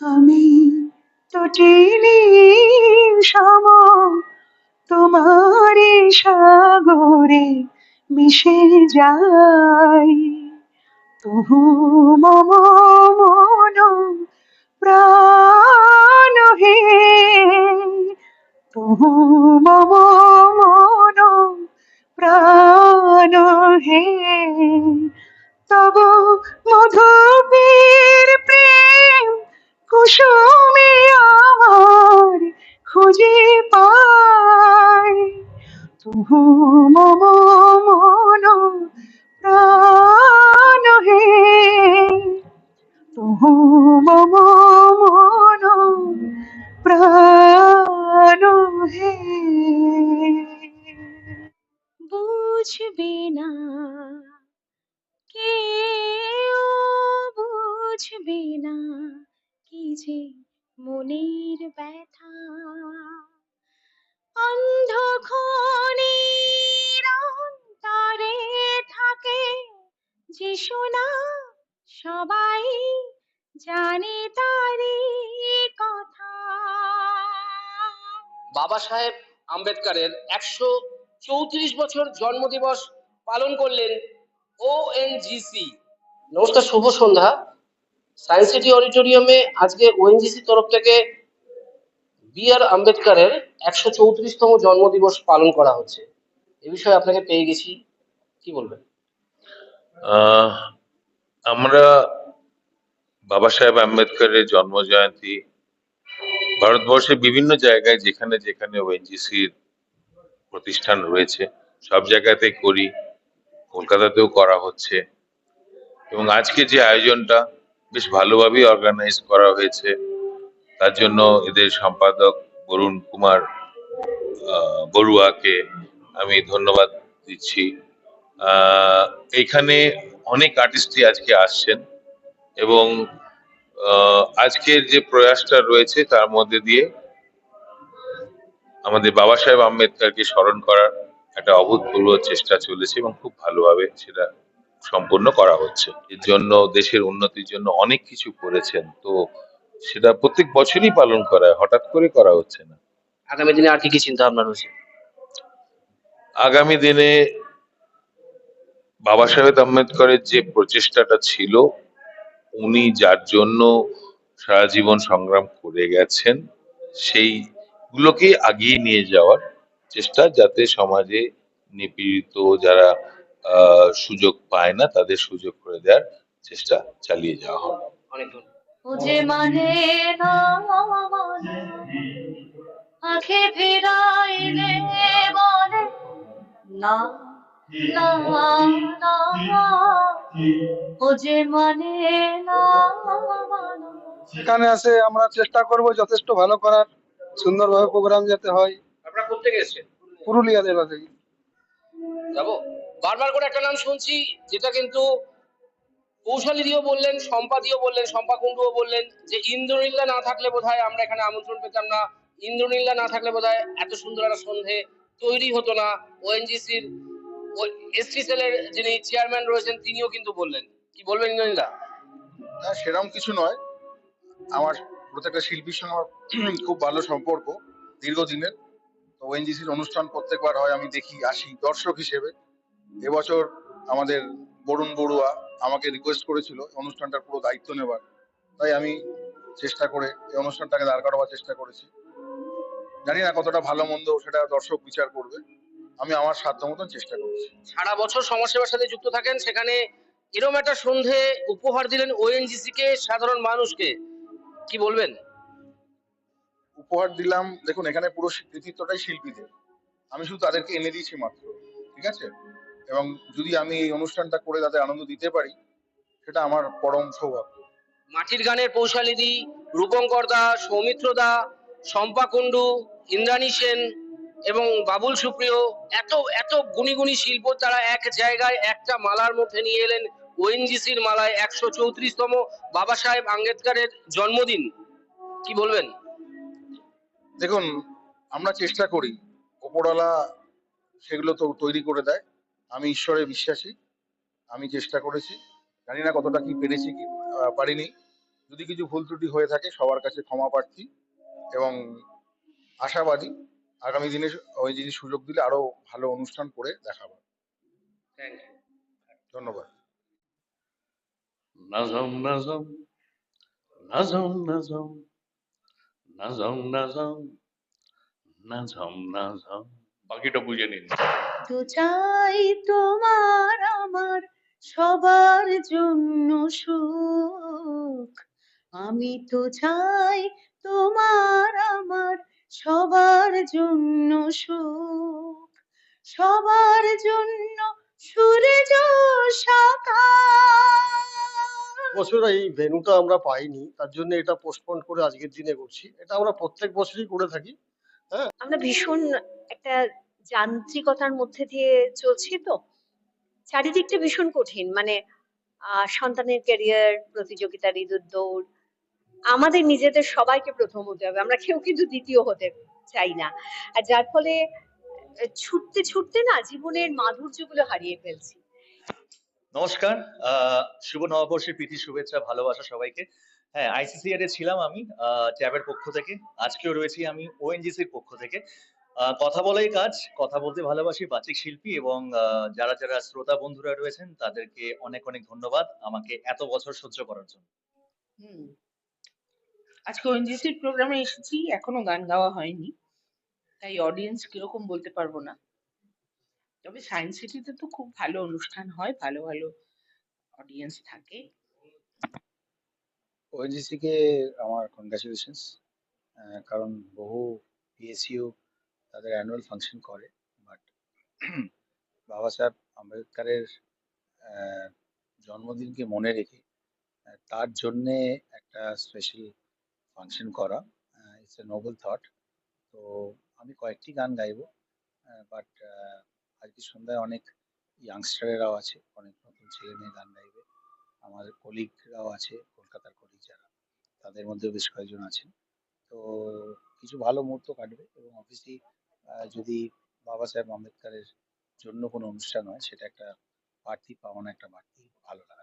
আমি তো চিনি সম তোমার সাগরে মিশে যাই। তবু মম বুঝবে না কি যে মনের ব্যথা। অন্ধক্ষণের অন্তরে থাকে যে শোনা সবাই জানে তারি কথা। বাবা সাহেব আম্বেদকারের একশো চৌত্রিশ বছর জন্মদিবস পালন করলেন ওএনজিসি নমস্কার, শুভ সন্ধ্যা। সায়েন্স সিটি অডিটোরিয়ামে আজকে ওএনজিসি তরফ থেকে বি আর আম্বেদকারের একশো চৌত্রিশতম জন্মদিবস পালন করা হচ্ছে। এ বিষয়ে আপনাকে পেয়ে গেছি। কি বলবেন? আমরা বাবা সাহেব আম্বেদকরের জন্ম জয়ন্তী ভারতবর্ষের বিভিন্ন জায়গায় যেখানে যেখানে ওএনজিসির প্রতিষ্ঠান রয়েছে, সব জায়গাতেই করি। কলকাতাতেও করা হচ্ছে। এবং আজকে যে আয়োজনটা বেশ ভালোভাবেই অর্গানাইজ করা হয়েছে। তার জন্য এদের সম্পাদক বরুণ কুমার বড়ুয়াকে আমি ধন্যবাদ দিচ্ছি। এখানে অনেক আর্টিস্টই আজকে আসছেন এবং আজকের যে প্রয়াসটা রয়েছে তার মধ্যে দিয়ে আমাদের বাবা সাহেব আম্বেদকরকে স্মরণ করার একটা অভূতপূর্ব চেষ্টা চলেছে এবং খুব ভালোভাবে সেটা সম্পূর্ণ করা হচ্ছে। এর জন্য দেশের উন্নতির জন্য অনেক কিছু করেছেন। তো সেটা প্রত্যেক বছরই পালন করা হঠাৎ করে করা হচ্ছে না। আগামী দিনে আর কি কি চিন্তা ভাবনা রয়েছে? আগামী দিনে বাবা সাহেব আম্বেদকরের যে প্রচেষ্টাটা ছিল উনি যার জন্য সারা জীবন সংগ্রাম করে গেছেন সেই সেইগুলোকে আগিয়ে নিয়ে যাওয়ার চেষ্টা যাতে সমাজে নিপীড়িত যারা সুযোগ পায় না তাদের সুযোগ করে দেওয়ার চেষ্টা চালিয়ে যাওয়া হবে অনেক মানে মানে আখে ফেরাইলে বলে না না না ও যে মানে না মানে। এখানে আসে আমরা চেষ্টা করব যথেষ্ট ভালো করার সুন্দরভাবে প্রোগ্রাম যাতে হয়। আপনারা কোথেকে এসেছেন? পুরুলিয়া জেলা থেকে। যাব? বারবার করে একটা নাম শুনছি, যেটা কিন্তু কৌশালীদিও বললেন সম্পাদিও বললেন শম্পা কুণ্ডুও বললেন, যে ইন্দ্রনীলা না থাকলে বোধহয় আমরা এখানে আমন্ত্রণ পেতাম না। ইন্দ্রনীলা না থাকলে বোধহয় এত সুন্দর একটা সন্ধে তৈরি হতো না। ওএনজিসির এসটি সেলের যিনি চেয়ারম্যান রয়েছেন, তিনিও কিন্তু বললেন। কি বলবেন ইন্দ্রনীলা? না সেরকম কিছু নয়। আমার প্রত্যেকটা শিল্পীর সঙ্গে আমার খুব ভালো সম্পর্ক দীর্ঘদিনের। তো ওএনজিসির অনুষ্ঠান প্রত্যেকবার হয়, আমি দেখি, আসি দর্শক হিসেবে। এবছর আমাদের বরুণ বড়ুয়া আমাকে রিকোয়েস্ট করেছিল অনুষ্ঠানটার পুরো দায়িত্ব নেবার। তাই আমি চেষ্টা করে এই অনুষ্ঠানটাকে দাঁড় করাবার চেষ্টা করেছি। জানি না কতটা ভালো মন্দ সেটা দর্শক বিচার করবে। আমি আমার সাধ্য মতন চেষ্টা করছি। সারা বছর সমাজসেবার সাথে যুক্ত থাকেন সেখানে এরকম একটা সন্ধে উপহার দিলেন ওএনজিসি কে সাধারণ মানুষকে। কি বলবেন? উপহার দিলাম দেখুন এখানে পুরো কৃতিত্বটাই শিল্পীদের। আমি শুধু তাদেরকে এনে দিয়েছি মাত্র ঠিক আছে? এবং যদি আমি এই অনুষ্ঠানটা করে তাদের আনন্দ দিতে পারি সেটা আমার পরম সৌভাগ্য। মাটির গানের পৌশালিদি রূপঙ্কর দা সৌমিত্র দা শম্পা কুণ্ডু ইন্দ্রাণী সেন এবং বাবুল সুপ্রিয় এত এত গুণী গুণী শিল্প তারা এক জায়গায় একটা মালার মধ্যে নিয়ে এলেন ওএনজিসির মালায় একশো চৌত্রিশতম বাবা সাহেব আম্বেদকরের জন্মদিন। কি বলবেন? দেখুন আমরা চেষ্টা করি ওপরওয়ালা সেগুলো তো তৈরি করে দেয়। আমি ঈশ্বরে বিশ্বাসী। আমি চেষ্টা করেছি। জানি না কতটা কি পেরেছি কি পারিনি। যদি কিছু ভুল ত্রুটি হয়ে থাকে সবার কাছে ক্ষমা প্রার্থী এবং আশাবাদী। আগামী দিনে ওই জিনিস সুযোগ দিলে আরও ভালো অনুষ্ঠান করে দেখাবো। ধন্যবাদ। নাজম নাজম নাজম নাজম নাজম নাজম নাজম নাজম। বাকিটা বুঝে নিন। তো চাই তোমার আমার সবার জন্য সুখ। আমি তো চাই তোমার আমার সবার জন্য সুখ। সবার জন্য সূর্য সকাল। বছর এই ভেন্যুটা আমরা পাইনি তার জন্য এটা পোস্টপোন করে আজকের দিনে করছি। এটা আমরা প্রত্যেক বছরই করে থাকি। আমরা ভীষণ একটা যান্ত্রিকতার মধ্যে দিয়ে চলছি তো। চারিদিকটা ভীষণ কঠিন। মানে সন্তানের ক্যারিয়ার প্রতিযোগিতার ইঁদুর দৌড়। আমাদের নিজেদের সবাইকে প্রথম হতে হবে। আমরা কেউ কিন্তু দ্বিতীয় হতে চাই না। আর যার ফলে ছুটতে ছুটতে না জীবনের মাধুর্যগুলো হারিয়ে ফেলছি। নমস্কার। আহ, শুভ নববর্ষের প্রীতি শুভেচ্ছা ভালোবাসা সবাইকে। হ্যাঁ আইসিসিআর এ ছিলাম আমি ট্যাবের পক্ষ থেকে। আজকেও রয়েছি আমি ওএনজিসির পক্ষ থেকে। কথা বলাই কাজ, কথা বলতে ভালোবাসি বাচিক শিল্পী এবং যারা যারা শ্রোতা বন্ধুরা রয়েছেন, তাদেরকে অনেক অনেক ধন্যবাদ আমাকে এত বছর সহ্য করার জন্য। আজকে ওএনজিসির প্রোগ্রামে এসেছি, এখনও গান গাওয়া হয়নি, তাই অডিয়েন্স কীরকম বলতে পারব না। তবে সায়েন্স সিটিতে তো খুব ভালো অনুষ্ঠান হয়, ভালো ভালো অডিয়েন্স থাকে। ওএনজিসি কে আমার কনগ্রাচুলেশনস কারণ বহু পিএসইউ তাদের অ্যানুয়াল ফাংশন করে বাট বাবা সাহেব আম্বেদকরের জন্মদিনকে মনে রেখে তার জন্যে একটা স্পেশাল ফাংশন করা ইটস এ নোবেল থট তো আমি কয়েকটি গান গাইবো বাট আজকে সন্ধ্যায় অনেক ইয়াংস্টারেরাও আছে, অনেক নতুন ছেলে মেয়ে গান গাইবে, আমার কলিগরাও আছে কলকাতার কলিগ যারা, তাদের মধ্যেও বেশ কয়েকজন আছেন। তো কিছু ভালো মুহূর্ত কাটবে এবং অবভিয়াসলি যদি বাবা সাহেব আম্বেদকরের জন্য কোনো অনুষ্ঠান হয়, সেটা একটা বাড়তি পাওনা, একটা বাড়তি ভালো লাগে